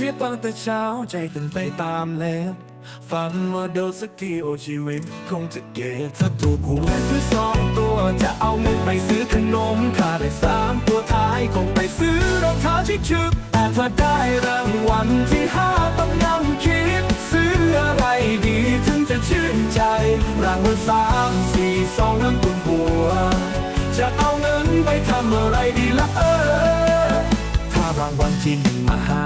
รียดตั้งแต่เช้าใจเต้นไปตามแล้วฝันว่าโดนสักทีโอชีวิตคงจะเก็บถ้าถูกหวยเพื่อสองตัวจะเอาเงินไปซื้อขนมค่าได้สามตัวท้ายคงไปซื้อรองเท้าที่ชึกแต่ถ้าได้รางวัลที่ห้าต้องนั่งคิด ซื้ออะไรดีถึงจะชื่นใจ รางวัลสามสี่สองน้ำตุนหัว จะเอาเงินไปทำอะไรดีละเออ ถ้ารางวัลที่หนึ่งมาหา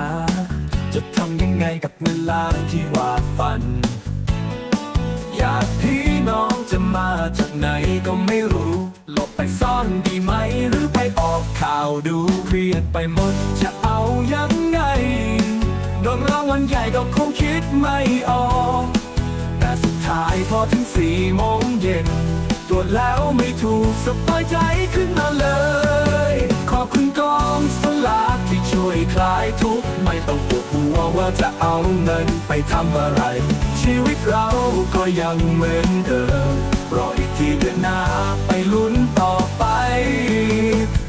จะทำยังไงกับเงินล้าที่วาดฝัน อยากพี่น้องจะมาจากไหนก็ไม่รู้ หลบไปซ่อนดีไหมหรือไปออกข่าวดูเครียดไปหมดจะเอายังไงโดนรางวัลใหญ่ก็คงคิดไม่ออก แต่สุดท้ายพอถึงสี่โมงเย็น ตรวจแล้วไม่ถูกสบายใจขึ้นมาเลย คลายทุกข์ไม่ต้องปวดหัวว่าจะเอาเงินไปทำอะไร ชีวิตเราก็ยังเหมือนเดิมรออีกทีเดือนหน้าไปลุ้นต่อไป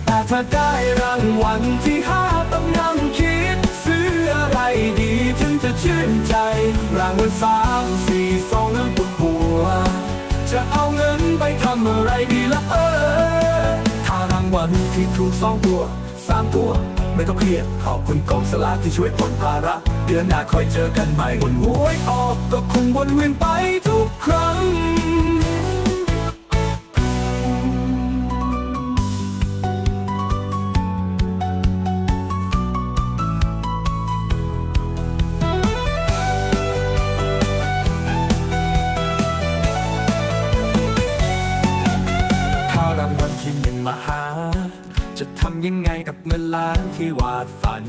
แต่ถ้าได้รางวัลที่ห้าต้องนั่งคิด ซื้ออะไรดีถึงจะชื่นใจ รางวัลสามสี่สองน้ำปวดหัว จะเอาเงินไปทำอะไรดีละเออถ้ารางวัลที่ถูกสองตัวสามตัว ไม่ต้องเครียดขอบคุณกองสลากที่ช่วยพ้นภาระ เดือนหน้าคอยเจอกันใหม่บนหวยออกก็คงวนเวียนไปทุกครั้งถ้ารางวัลที่หนึ่งมาหา จะทำยังไงกับเงินล้านที่วาดฝัน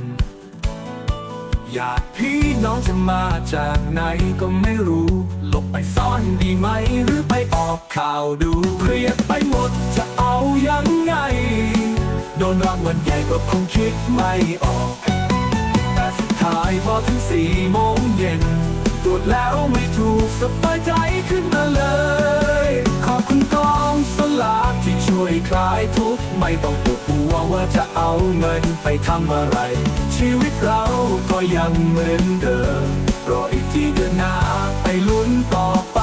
อยากพี่น้องจะมาจากไหนก็ไม่รู้ หลบไปซ่อนดีไหม หรือไปออกข่าวดูเครียดไปหมดจะเอายังไง โดนรางวัลใหญ่ก็คงคิดไม่ออก แต่สุดท้ายพอถึงสี่โมงเย็นตรวจแล้วไม่ถูกสบายใจขึ้นมาเลย ขอบคุณกองสลากที่ช่วยคลายทุกข์ไม่ต้องปว วว่าจะเอาเงินไปทำอะไร ชีวิตเราก็ยังเหมือนเดิมรออีกทีเดือนหน้าไปลุ้นต่อไป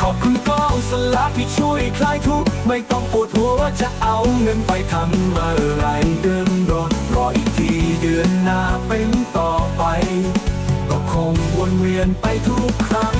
ขอบคุณก้องสลากที่ช่วยคลายทุกข์ไม่ต้องปวดหัวว่าจะเอาเงินไปทำอะไรเดินรถรออีกทีเดือนหน้าไปลุ้นต่อไป ก็คงวนเวียนไปทุกครั้ง